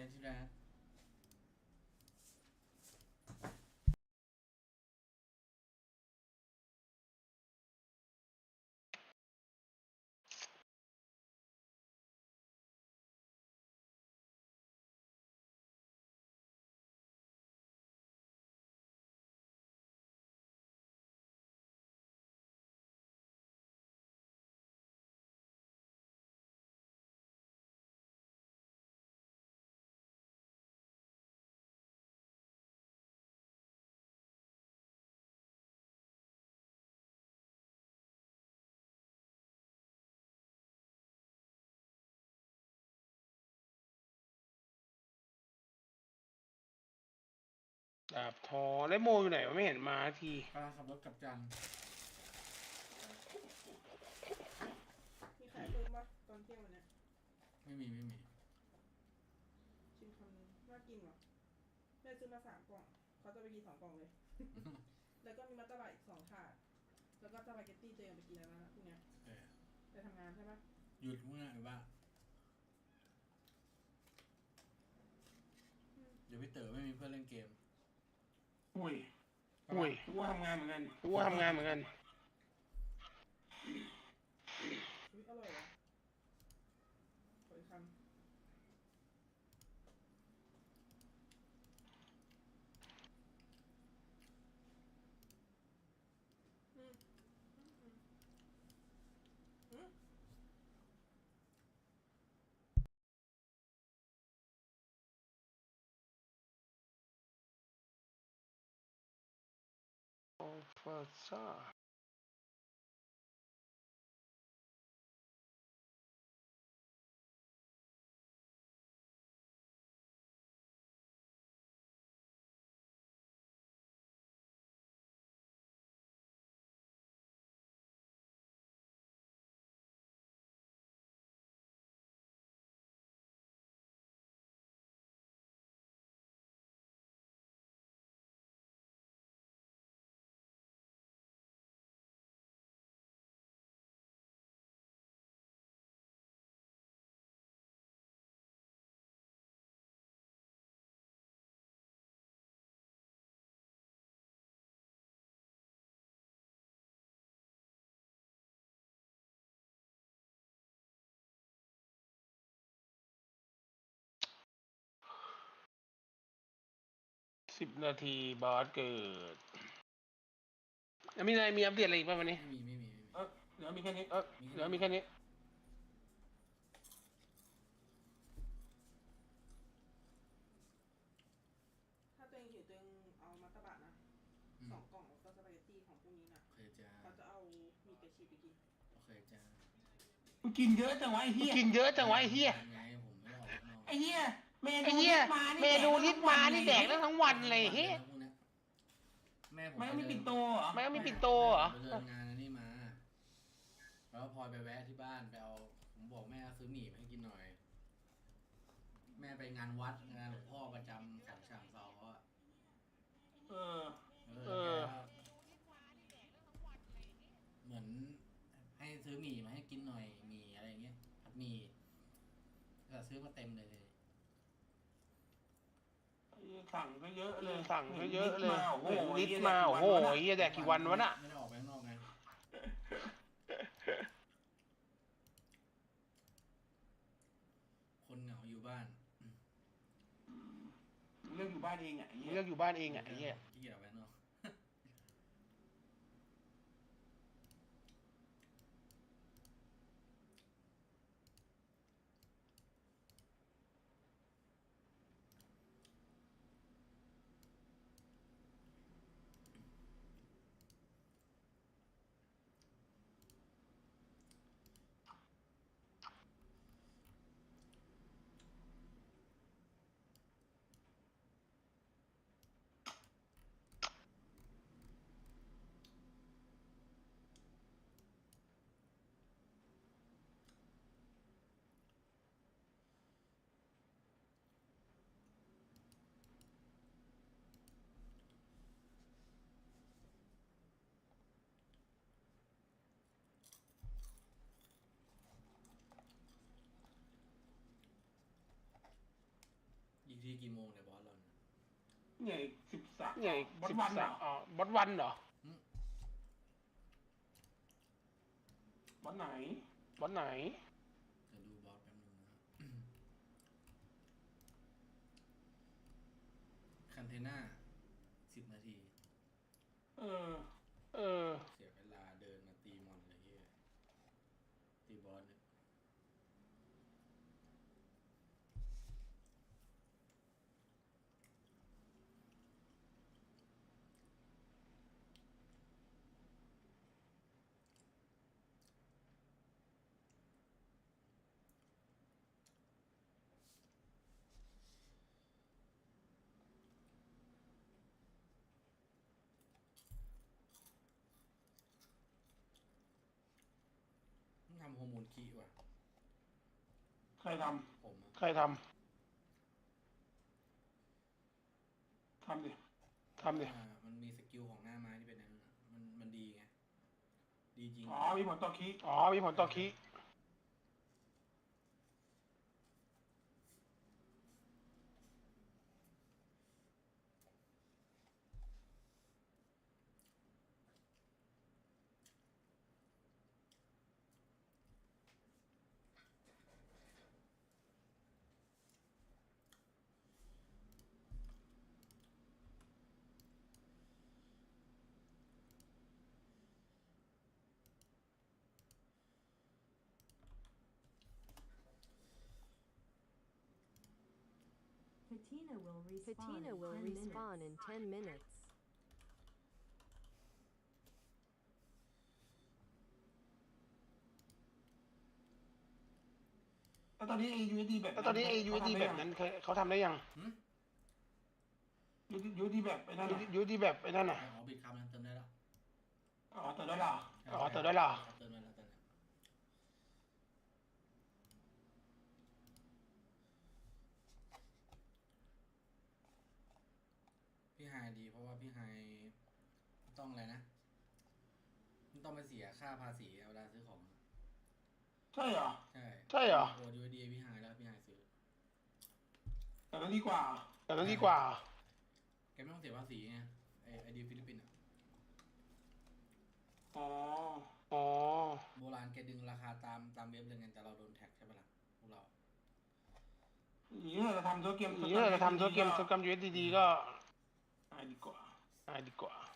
ช้ที่แดาบทอแล้วโมอยู่ไหนวะไม่เห็นมาทีกำลังขับรถกลับจันทร์มีขายเพิ่มปะตอนเที่ยงวันเนี้ยไม่มีไม่มีชิมคำนึงน่ากินว่ะแม่ซื้อมาสามกล่องเขาจะไปกินสองกล่องเลย แล้วก็มีมัตตบะอีกสองถาด แล้วก็สปาเกตตี้เตรียมไปกินแล้วนะพรุ่งเนี้ยเออไปทำงานใช่ปะหยุดเมื่อไหร่บ้างเดี๋ยวพี่เต๋อไม่มีเพื่อนเล่นเกม อุ้ยอุ้ยกูว่าทำงานเหมือนกันกูว่าทำงานเหมือนกันอุ๊ยอร่อยว่ะขออีกคำอืมอืมอืมอืม โอฟ สิบนาทีบอสเกิดแล้วมีอะไรมีอัปเดตอะไรอีกบ้างวันนี้ ไม่มีไม่มีไม่มีเออเหลือมีแค่นี้เออเหลือมีแค่นี้ ถ้าตัวเองหิวตัวเองเอามัตตบะนะอืมสองกล่องแล้วก็สปาเกตตี้ของพรุ่งนี้นะโอเคจ้าเขาจะเอามีกระชีไปกินโอเคจ้ามึงกินเยอะจังวะไอ้เหี้ยกินเยอะจังวะไอ้เหี้ยไงผมไม่ออกข้างนอกไอ้เหี้ย เมไอ้นูเหี้ยมานี่เมนูลิสมานี่แดกได้ทั้งวันเลยเฮ้ยพวกเนี้ยแม่ผมไม่ปมีเดินปิ่นโตเหรอ ไม่มีปิ่นโตเหรอไปเดินงานอันนี้มา แล้วพลอยไปแวะที่บ้านไปเอาผมบอกแม่ซื้อหมี่มาให้กินหน่อย แม่ไปงานวัดงานหลวงพ่อประจำฉางฉางเซาเขาอะเออ เอเอออแกก็เหมือนให้ซื้อหมี่มาให้กินหน่อยหมี่อะไรเงี้ยผัดหมี่ก็ซื้อมาเต็มเลย สั่งก็เยอะเลยสั่งก็เยอะเลยมาโอ้โหลิสต์มาโอ้โหเหี้ยแดกกี่วันวะน่ะ ไม่ได้ออกไปข้างนอกไงคนเหงาอยู่บ้านเรื่องอยู่บ้านเองอะไอ้มึงเหี้ยเลือกอยู่บ้านเองอะไอ้เหี้ยขี้เกียจ ทีกี่โมงเนี่ยบอสเราเนี่ยเนี่ยสิบสามเนี่ยวันสิบวันเหรสาอมอ๋อบอสวันเหรอวันไหนบอสไหนจะดูบอสแป๊บนึงนะครับคันเทน่าสิบนาที เออ เออ เสียเวลาเดินมาตีมอนเลยเฮียตีบอสเนี่ย ต้องทำฮอร์โม นคีว่ะ ใครทผมอะใครทำำทำดิทำดิอ่ามันมีสกิลของหน้าไม้ที่เป็นอย่างนั้นอะมันมันดีไง ดีจริง อ๋อมีผลต่อคีย์อ๋อมีผลต่อคี Patina will respawn Patina in will 10 respawn minutes. in 10 minutes. แล้วตอนนี้ไอ้ USD แบบแล้วตอนนี้ไอ้ USD แบบนั้นเคยเขาทำได้ยังหืมยูดีแบบไอ้นั่นน่ะ USD แบบไอ้นั่นน่ะ อ๋อบิดคำนั้นเติมได้แล้วอ๋อแต่ได้ละ อ๋อเติมได้เหรอเติมได้แล้วตอนเนี้ยพี่ ไฮดี เพราะว่าพี่ไฮไม่ต้องอะไรนะไม่ต้องไปเสียค่าภาษีเวลาซื้อของ ใช่เหรอ ใช่ใช่เหรอโอนยูดีพี่ไฮแล้วพี่ไฮซื้อ แต่นั้นดีกว่า แต่นั้นดีกว่า แกไม่ต้องเสียภาษีไงไอไอดีฟิลิปปินส์อะอ๋ออ๋อโบราณแกดึงราคาตามตามเว็บเลยไงแต่เราโดนแท็กใช่ปะล่ะพวกเราอย่างนี้เราจะทำธุรกิจอย่างนี้เราจะทำธุรกิจธุรกรรม USD ก็ง่ายดีกว่าง่ายดีก adéquat adéquat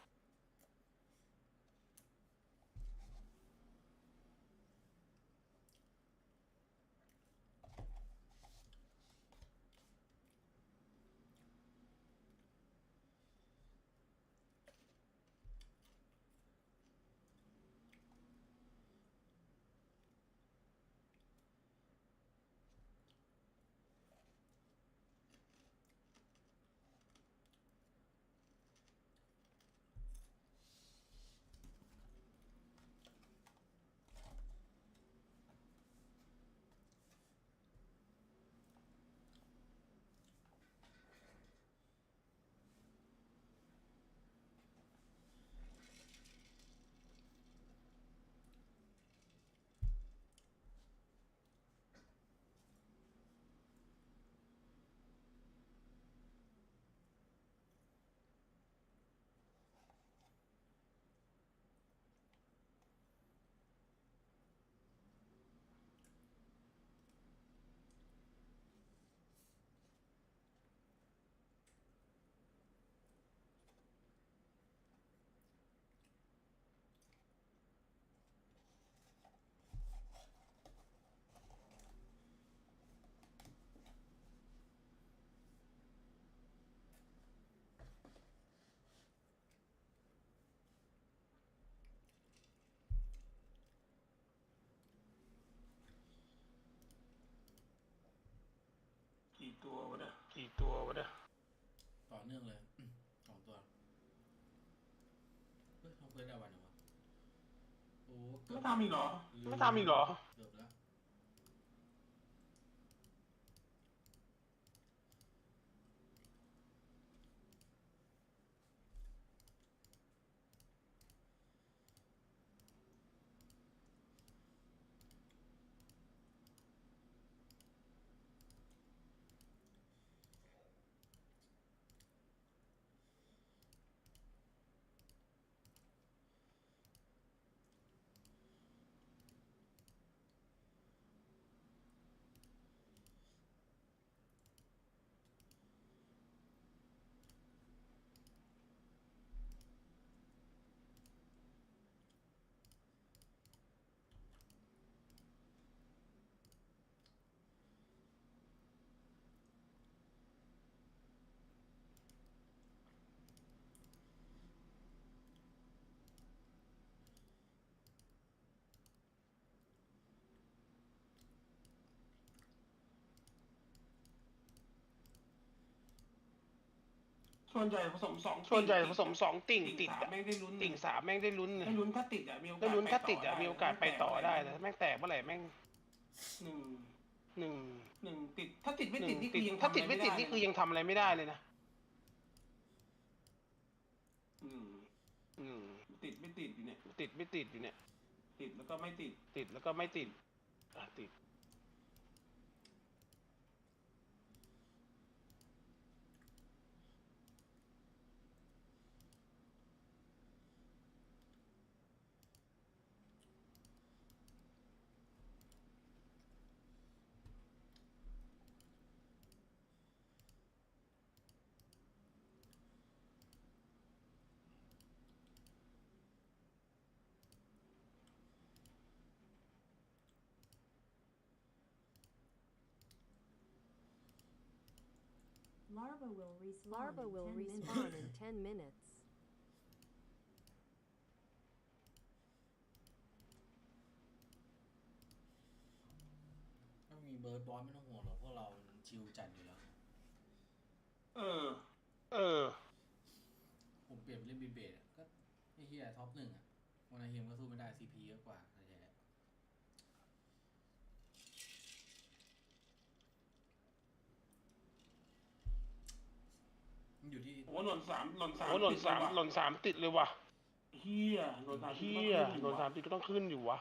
เฮ้ยทำเควสได้วันเหรอวะโอ้เกือไม่บทำอีกเหรอ ไม่ทำอีกเหรอ เกือบแล้ว ส่วนใหญ่ผสมสองส่วนใหญ่ผสมสองติ่งติดสามอะแม่งได้ลุ้นติ่งสามแม่งได้ลุ้นเลยได้ลุ้นถ้าติดอะมีโอกาสได้ลุ้นถ้าติดอะไปมีโอกาสไปต่อได้แต่ถ้าแม่งแตกเมื่อไหร่แม่งหนึ่งหนึ่งหนึ่งติด ถ้าติดไม่หตินึ่ดงนี่ติคือดยังถ้าติดไม่ติดทำะรนี่คือยังทำอะไรไม่ได้เลยนะอืมอืมติดไม่ติดอยู่เนี่ย ติดไม่ติดอยู่เนี่ย ติดแล้วก็ไม่ติด ติดแล้วก็ไม่ติดอะติด Larva will respawn Larva in will 10 minutes. respawn in 10 minutes. ถ้ามีเบิร์ดบอสไม่ต้องห่วงหรอกพวกเรามันชิลจัดอยู่แล้ว เออ เออ ผมเปลี่ยนไปเล่นบีเบดอะก็ไอ้เฮียท็อปหนึ่งอะวันนาเฮมก็สู้ไม่ได้ซีพีเยอะกว่าแท้ๆมัน อยู่ที่โอ้หล่นสามหล่นสามโอ้หล่นสามติดเยว่ะหล่นสามติดเลยว่ะเฮียหล่นสามเฮีติดยก็ต้องขึ้นหล่นสามติดก็ต้องขึ้นอยู่วะ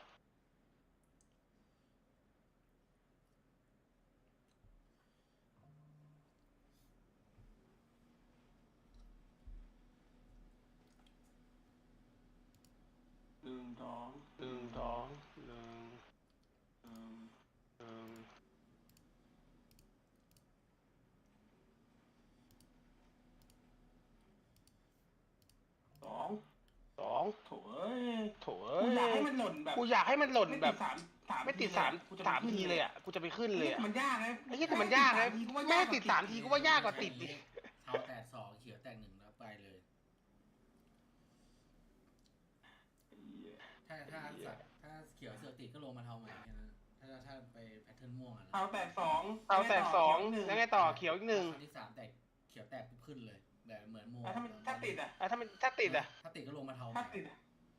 หนึ่งสองหนึ่งสองหนึ่ง หนึ่ง หนึ่ง สอง ส องโถเอ้ยโถกูอยากเอ้ให้ยมันหล่นแบบกูอยากให้มันหล่นแบบ ไม่ติดสามสามไม่ติดสามกูจะสามขึ้นทีเลยอะกูจะไปขึ้นเลยเฮ้ยอะมันยากนะไอ้เหี้ยแต่มันยากนะแม่ติดสามทีก็ว่ายากกว่าติดดิเทาแตกสองเขียวแตกหนึ่งแล้วไปเลย ถ้าถ้าสัตว์ถ้าเขียวเสือกติดก็ลงมาเทาใหม่แค่นั้นถ้าถ้าไปแพทเทิร์นม่วงอะนะเอาแตกสองเอาแตกสองหนึ่งแล้วไงต่อเขียวอีกหนึ่งครั้ที่สามแตกเขียวแตกปุ๊บขึ้นเลย แบบเหมือนโมแล้วถ้ามันถ้าติดอะอะถ้ามันถ้าติดอะ ถ้าติดก็ลงมาเทาใหถ้าม่ติดอะ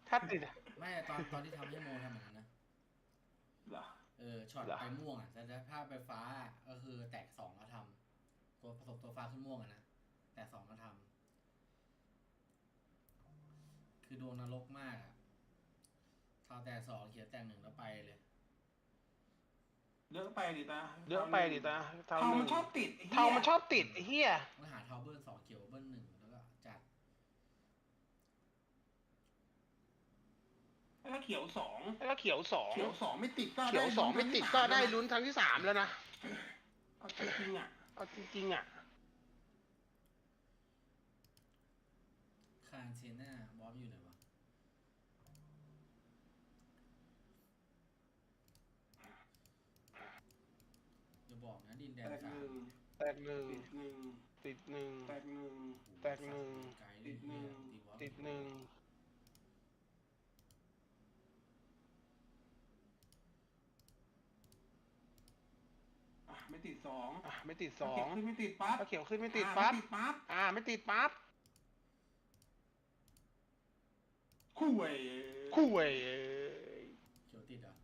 ถ้าติดอะ ไม่ตอนตอนที่ทำให้โมทำเหมือนกันนะเหรอเออช็อตเหรอไปม่วงอะแต่ถ้าไปฟ้าก็คือแตกสองแล้วทำตัวผสมตัวฟ้าขึ้นม่วงอะนะแตกสองแล้วทำคือโดนนรกมากอะเทาแตกสองเขียวแตกหนึ่งแล้วไปเลยเยอะไปดิตาเยอะไปดิตาเทาเทาหมันึ่นงชอบติดไหี้ยเทามันชอบติดไอ้เหี้ยก็หาเทาเบิ้ลสองเขียวเบิ้ลหนึ่งแล้วก็จัด แล้วเขียวสองแล้วก็เขียวสองเขียวสองไม่ติดก็เขียวสองไม่ติดก็ได้ลุ้นครั้งที่สามแล้วนะเอาจริงๆอะเอาจริงๆอะคานเซน่าบอสอยู่ไหนวะอย่าบอกนะดินแดแตนกสาหมนึ่งแตกหนึ่งติดหนึ่งติดหนึ่งแตกหนึ่งแตกหนึ่ง ไกลติดหนึ่งติดหนึ่ง ไม่ติดสองอะไม่ติดสองถ้าเขียวขึ้นไม่ติดปั๊บถ้าเขียวขึ้นไม่ติดปั๊บ อะไม่ติดปั๊บอ่า ไม่ติดปั๊บคู่เว้ยคู่เว้ยเอ้ยเขียวติดเหรอะ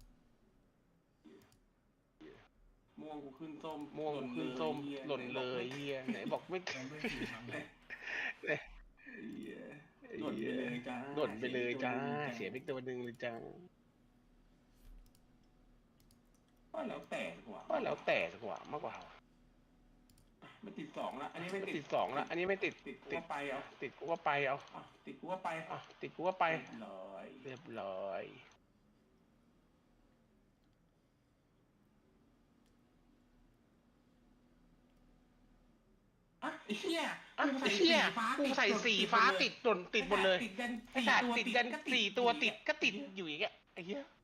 ม่วงกูขึ้นส้มม่วงขึ้นส้มหล่นเลยเฮียไหนบอกไม่โดนเบิ้ลสี่ครั้งเลยเหี้ยหล่นไปเลยจ้าหล่นไปเลยจ้า เสียไปตัวหนึ่งเลยจ้า ว่าแล้วแต่ดีกว่าว่าแล้วแต่สักว่ามากกว่าไม่ติดสองละอันนี้ไม่ไม่ติดติดสองละอันนี้ไม่ติดติดกูติดว่าไปเอาติดกูก็ไปเอาอะติดกูว่าไปอะติดกูก็ไปเรียบร้อยเรียบร้อยอะไอ้เหี้ยอะกูไอ้เหี้ยกูใส่สีฟ้าติดหล่นติดหมดเลยติดกันไอ้สี่สัตตัว์วติดกันก็สี่ตัวติดก็ติดอยู่อีกอะไอ้เหี้ยไอ้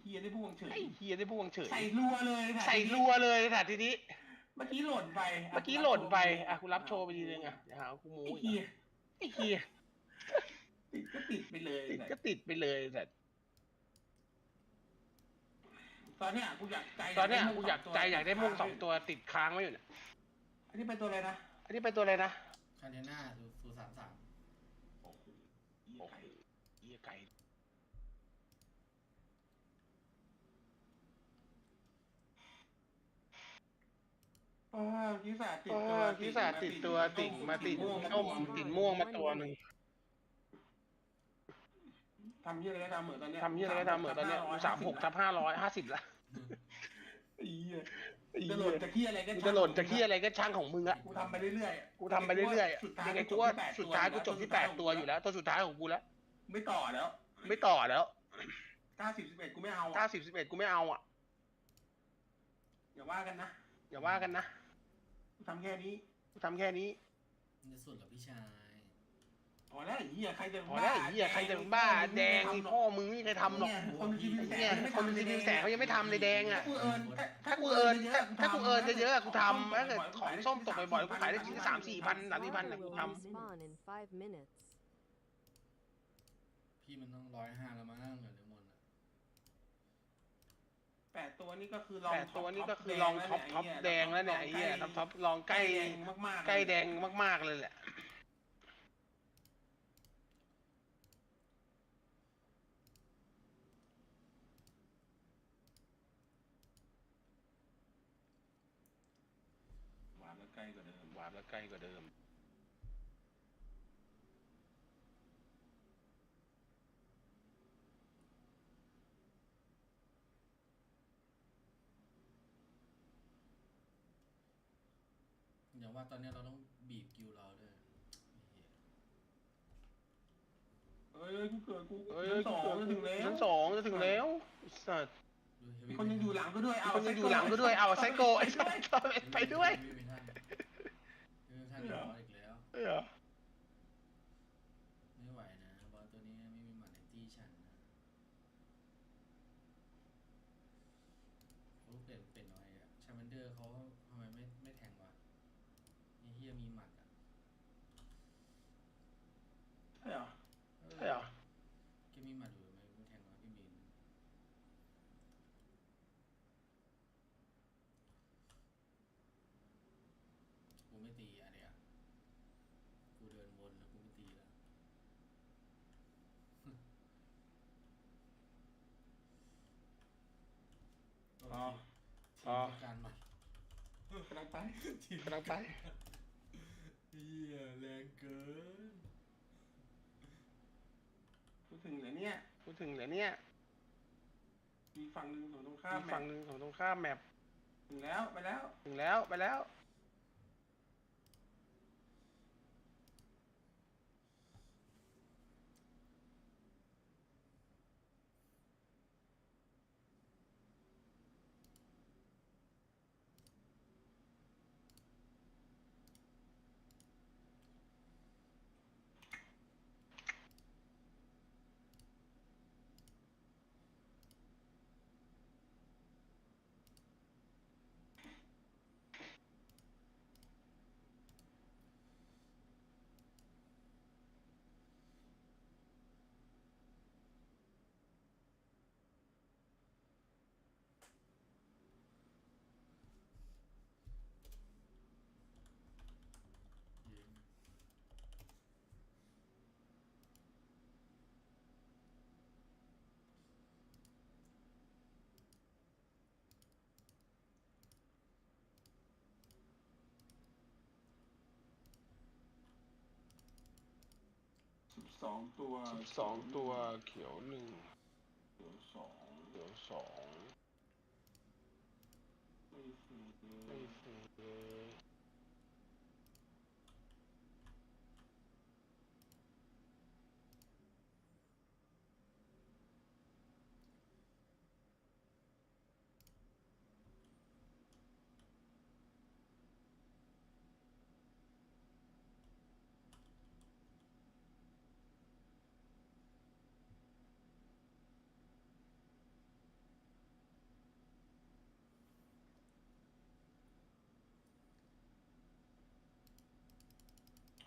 เหี้ยได้พวงเฉยไอ้เหี้ยได้พวงเฉยใส่รัวเลยค่ะใส่รัวเลยแต่ทีนี้ เมื่อกี้หล่นไปะเมื่อกี้หล่นไปอะกูรับโชว์ไปทีนึงอะอย่าหาว่ากูโม้ไอ้อีกเหี้ยอะไอ้เหี้ยติดก็ติดไปเลยติดก็ติดไปเลยแต่ตอนเนี้ยกูอยากใจตอนเนี้ยกูอยากใจอยากได้ม่วงสองตัวติดค้างไว้อยู่เนี่ยอันนี้เป็นตัวอะไรนะอันนี้เป็นตัวอะไรนะคาเทน่าสูสูสามสามโอ้โหเหี้ยโอ้ไก่ โหเหี้ยไก่เออกีศาจติดโอ้ตัวพิศาจติดตัวติ่งมาติ่งส้มติ่งม่วงมาตัวหนึ่งทำเหี้ยอะไรก็ทำเหมือนตอนเนี้ยทำเหี้ยอะไรก็ทำเหมือนตอนเนี้ยสามหกทับห้าร้อยห้าสิบละไอ้เหี้ยไอ้จะเหี้หล่นยจะเหี้ยอะไรก็กูจะหล่นจะเหี้ยอะไรก็ช่างของมึงอะกูทำไปเรื่อยๆกูทำไปเรื่อยๆยังไงกูว่าสุดท้ายกูจบที่แปดตัวอยู่แล้วตัวสุดท้ายของกูแล้ว ไม่ต่อแล้ว ไม่ต่อแล้วเก้าสิบสิบเอ็ดกูไม่เอาเก้าอะสิบสิบเอ็ดกูไม่เอาอะอย่าว่ากันนะ อย่าว่ากันนะกูทำแค่นี้กูทำแค่นี้มันจะสุดเหรอพี่ชายพอแล้วไอ้เหี้ยใครจะพอแล้วไอ้เหี้ยใครจะบ้า แดงไอ้พ่อมึงไม่มีใครทำหรอกคนมีชีวิตไอ้เหี้ยคนมีชีวิตแสงเขายังไม่ทำเลยแดงอะ กูเอิญถ้ากูเอิญถ้ากูเอิญเยอะๆอะกูทำถ้าเกิดของส้มตกบ่อยๆกูขายได้ทีละสามสี่พันสามสี่พัน Larva นะกู will ท respawn in five minutes. พี่มันต้องร้อยห้าแล้วมั้งเหลือเลมอนอะแปดตัวนี่ก็คือลำองแต่ตัวนี้ก็คือลองท็อปท็อปแดงแล้วเนี่ยไอ้เหี้ยท็อปท็อปลองใกใกล้ล้แดงมากๆใกล้แดงมากๆเลยแหละ หวานแล้วใกล้กว่าเดิม หวานแล้วใกล้กว่าเดิม อย่า งว่าตอนเนี้ยเราต้องบีบกิวเราด้วยไอ้เหี้ยเอ้ยกูเกิดกูเอ้ยชั้นสองจะถึงแล้วชั้นสองจะถึงแล้วไอ้สัตว์ ดูมีคนยังอยู่หลังก็ด้วยมีเอาคนยังอยู่หลังก็ด้วยเอาไซโกไอ้สัตว์ไปด้วยไม่มีท่านไม่มีท่านเดือดร้อนอีกแล้ว เอ้ยเหรอ ไม่ไหวนะบอลตัวนี้ไม่มีหมัดในตี้ฉันนะเขาเปลี่ยนเป็นอะไรอะชามันเดอร์เขาทำไมไม่ไม่แทงวะไอ้เฮียมีหมัดอะ ใช่เหรอ ใช่เหรอ แกมีหมัดอยู่ทำไมไม่แทงวะพี่บินกูไม่ตีอะเนี่ยกูเดินวนแล้วกูไม่ตีแล้ว อ๋อ ทีมจัดการใหม่ กำลังไปกำลังไปเฮียแรงเกินกูถึงแล้วเนี่ยพูดถึงเหรอเนี่ยมีฝั่งหนึ่งของตรงข้ามอีกฝั่งหนึ่งของตรงข้ามแมปถึงแล้วไปแล้ว ถึงแล้วไปแล้ว สิบสองตัวสิบสองตัวเขียวหนึ่งเดี๋ยวสองเขียวสองไม่สี่ไม่ฟูเลย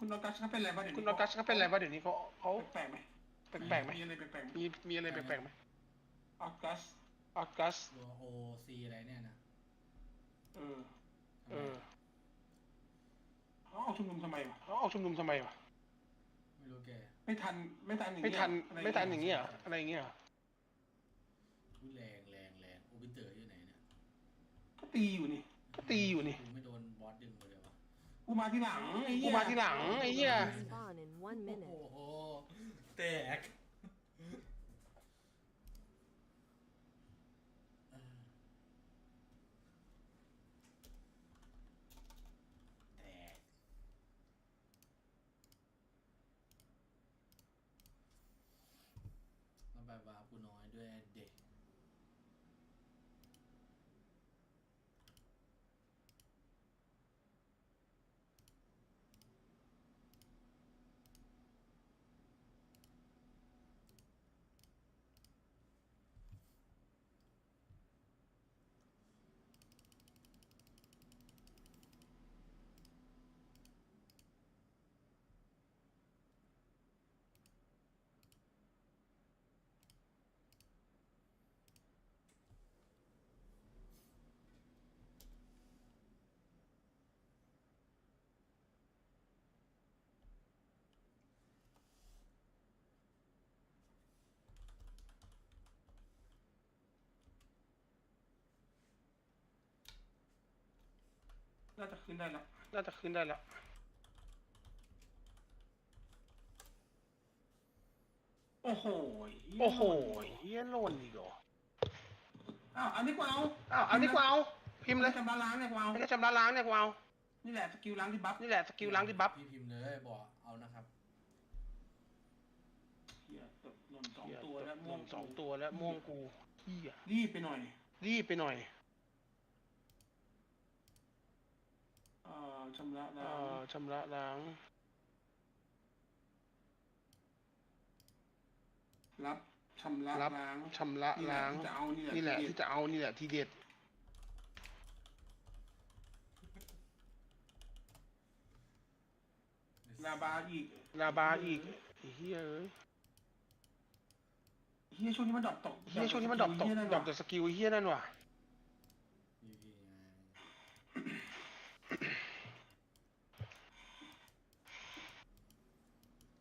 คุณนอกัสเขาเป็นอะไรบ้างเดี๋ยวคุณนี้นอกัสเขาเป็นอะไรวะเดี๋ยวนี้เขาเขาแปลกๆไหมแปลกๆไหมมีอะไรแปลกๆไหมมีมีอะไรแปลกๆไหมออกัสออกัสตัวโอซีอะไรเนี่ยนะเออทำไมเออเอ้าอกชุมนุมทำไมวะเขาออกชุมนุมทำไมวะไม่รู้แกไม่ทันไม่ทันอย่างไม่เงี้ยทันอะรไม่ทันอย่างเงี้ยเหรออะไรอย่างเงี้ยเหรออุ๊ยแรงแรงแรงโอบิเตอร์อยู่ไหนเนี่ยก็ตีอยู่นี่ก็ตีอยู่นี่ กูมาที่หลังไอ้กูเหี้ยมาทีหลังไอ้เหี้ย Spawn in one โอ้ minute. โหแตกเออแตกแล้วแบบว่ากูน้อยด้วยเด็ก น่าจะขึ้นได้แล้วน่าจะขึ้นได้แล้วโอ้โหโอ้โหเฮียโลนอีกเหรออ้าวอันนี้กูเอาอ้าวอันนี้กูเอาพิมพ์เลยชำระล้างเนี่ยกูเอาไม่ได้ชำระล้างเนี่ยกูเอานี่แหละสกิลล้างที่บัฟนี่แหละสกิลล้างที่บัฟพี่พิมพ์เลยบอกเอานะครับเหี้ยตกหล่นสองเหี้ยตัวแล้วหม่วล่งนสองตัวแล้วม่วงกูเฮียรีบไปหน่อยรีบไปหน่อย เอ่อชำระเอ่ล้างอชำระล้าง รับชำระรับ ล้างชำระนี่แหละล้าง ที่จะเอานี่นี่แหแหละละที่จะเอานี่แหละทีเด็ด ลาบาอีกลาบาอีกไอ้เฮียเอ้ยเฮียช่วงนี้มันดรอปตกเฮียช่วงนี้มันดรอปตกเหี้ยนั่นดรอปว่ะแต่สกิลเฮียนั่นว่ะ พี่พี่ไง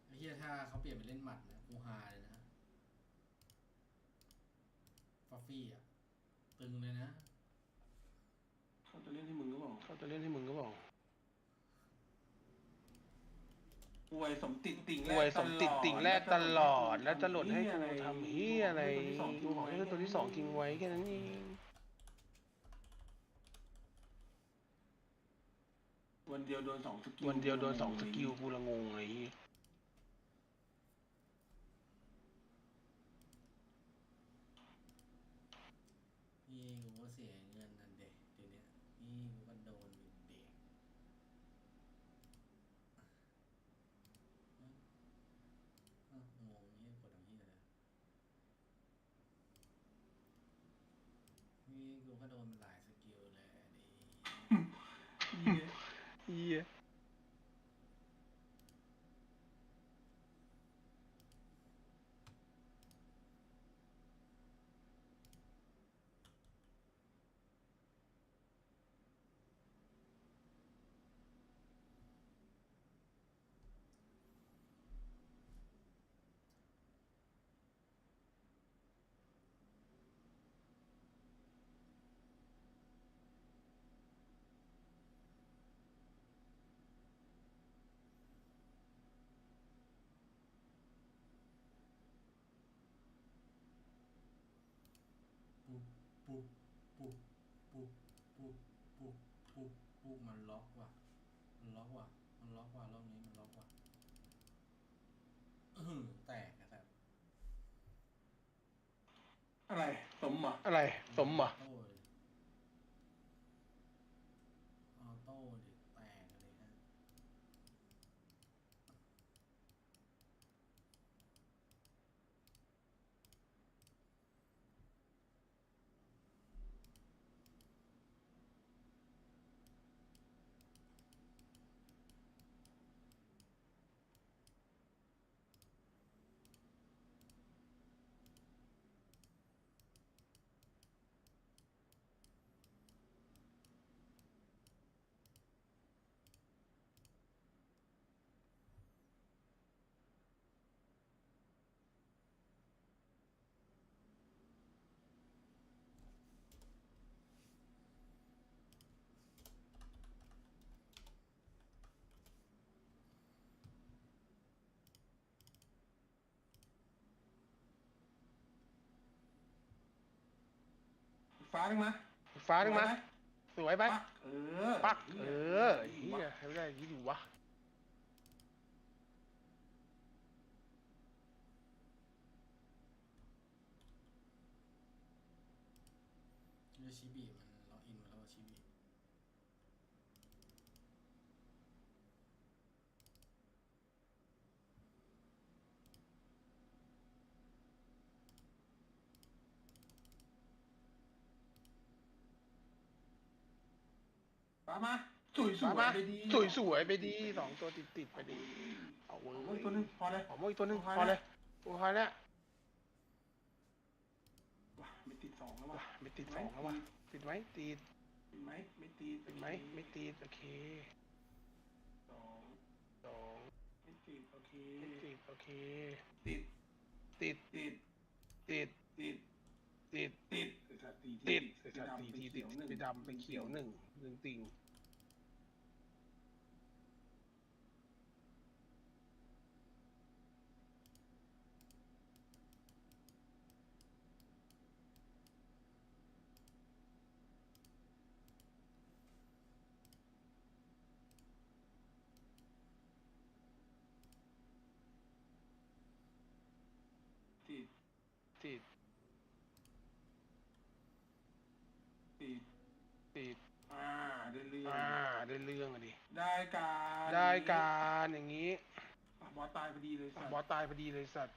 ไอ้เฮีย ถ้าเขาเปลี่ยนไปเล่นหมัดนะกูฮาเลยนะฟอฟฟี่อะ ตึงเลยนะ เขาจะเล่นที่มึงก็บอกเขาจะเล่นให้มึงก็บอกอวยสมติดติ่งอวยสมติดติ่งแรกตลอด แล้วจะหล่นให้กูทำเฮียอะไรกูขอให้ตัวที่สองทิ้งไว้แค่นั้นเองวันเดียวโดนสองสกิลวันเดียวโดนสองสกิลกูละงงเลยเหี้ย นี่กูก็เสียเงินนั่นเด็กทีเนี้ยนี่กูก็โดนเป็นเด็กงงนี่กดตรงนี้เลยนี่กูก็โดนหลายนี่ เหี้ย เฮีย ปุ๊บ ปุ๊บปุ๊บปุ๊บปุ๊บปุ๊บปุ๊บปุ๊บมันล็อกว่ะ มันล็อกว่ะ มันล็อกว่ะรอบนี้มันล็อกว่ะอื้อหือแตกอะแบบอะไรสมเหรอะอะไร สมเหรอโต้เลยออโต้ดิแตกเลยฮะ อ ฟ้าดึงมาฟ้าดึงมาสวยไปปักเออ ปัก เออเฮียไม่ได้ยี่อยู่วะเรียกชิบีมันล็อกอินมาแล้วชิบี ฟ้ามาสวยสฟ้าวยมาไปดีสวยสวยไปดีสองตัวติดติดๆไปดี เอาเว้โอ้ยยตัวนึงพอเลยขอโมยตัวหนึงพอพอแล้เลยวโอ้พอแล้วว้าไม่ติดสองแล้วว้าว่ะไม่ติดสองแล้ววะติดไหมติดติดไหมไม่ติดติดไหมไม่ติดโอเคสองสองไม่ติดโอเคไม่ติดโอเค ติดติดติดติดติดติดติดไอ้สัตว์ตีติดไอ้ไอ้สัตว์ตีทีติดหนึ่งไปดำไปเขียวหนึ่งหนึ่งติ่งติดติดติดติดอ่าได้ jentine. Tid. Tid. Tid. Tid. ได้เรื่องอะดิ ได้การได้การอย่างนี้อะบอสตายพอดีเลยสัตว์บอสตายพอดีเลยสัตว์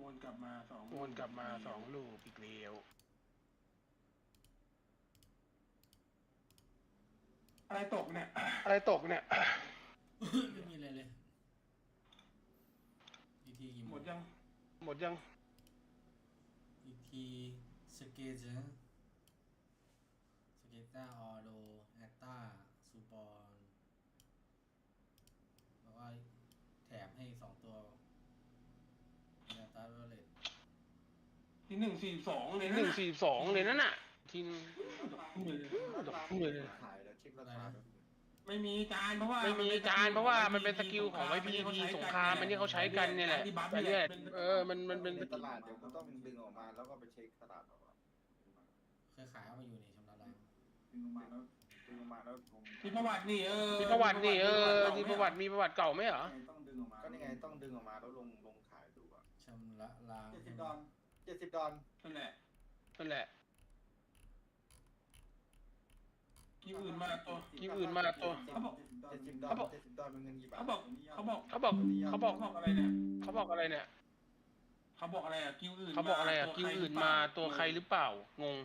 วนกลับมาสองวนกลับมาสองลูกอีกแล้วอะไรตกเนี่ย อะไรตกเนี่ย ไม่มีอะไรเลยอีกทีกี่หโมมงดยัง หมดยัง อีกทีสเกจสเกต้าออโดแอตตาซูปอนแล้วก็แถมให้สองตัวแอตตาเวเลตที่หนึ่งสี่สองเลยหนะนึ่งสี่สองเลยนั่นน่ะทีนึงดอกพุ่งเลยขายแล้วเช็คราคาด้วย ไม่มีจานเพราะว่าไม่มีจานเพราะว่ามันเป็นสกิลของไอพีทีสงครามมันที่เขาใช้กันเนี่ยแหละแต่เนี่ยเออมันมันเป็นในตลาดเดี๋ยวมันต้องดึงออกมาแล้วก็ไปเช็คตลาดออกมาเคยขายเอามาอยู่ในชำระล้างดึงออกมาแล้วดึงออกมาแล้วผมมีประวัตินี่เออมีประวัตินี่เออมีประวัติมีประวัติเก่าไหมเหรอต้องดึงออกมาก็นี่ไงต้องดึงออกมาแล้วลงลงขายดูอะชำระล้างเจ็ดสิบดอนเจ็ดสิบดอนนั่นแหละนั่นแหละ กิวอื่นมาตัวกิวอื่นมาตัวเขาบอกเจ็ดสิบดอนเจ็ดสิบดอนเป็นเงินกี่บาทเขาบอกเขาบอกเขาบอกเขาบอกเขาบอกอะไรเนี่ยเขาบอกอะไรเนี่ยเขาบอกอะไรอะกิวอื่นเขาบอกอะไรอะตัวกิวใครอื่นหรืเปมาล่ตัวใครหรือเปล่างง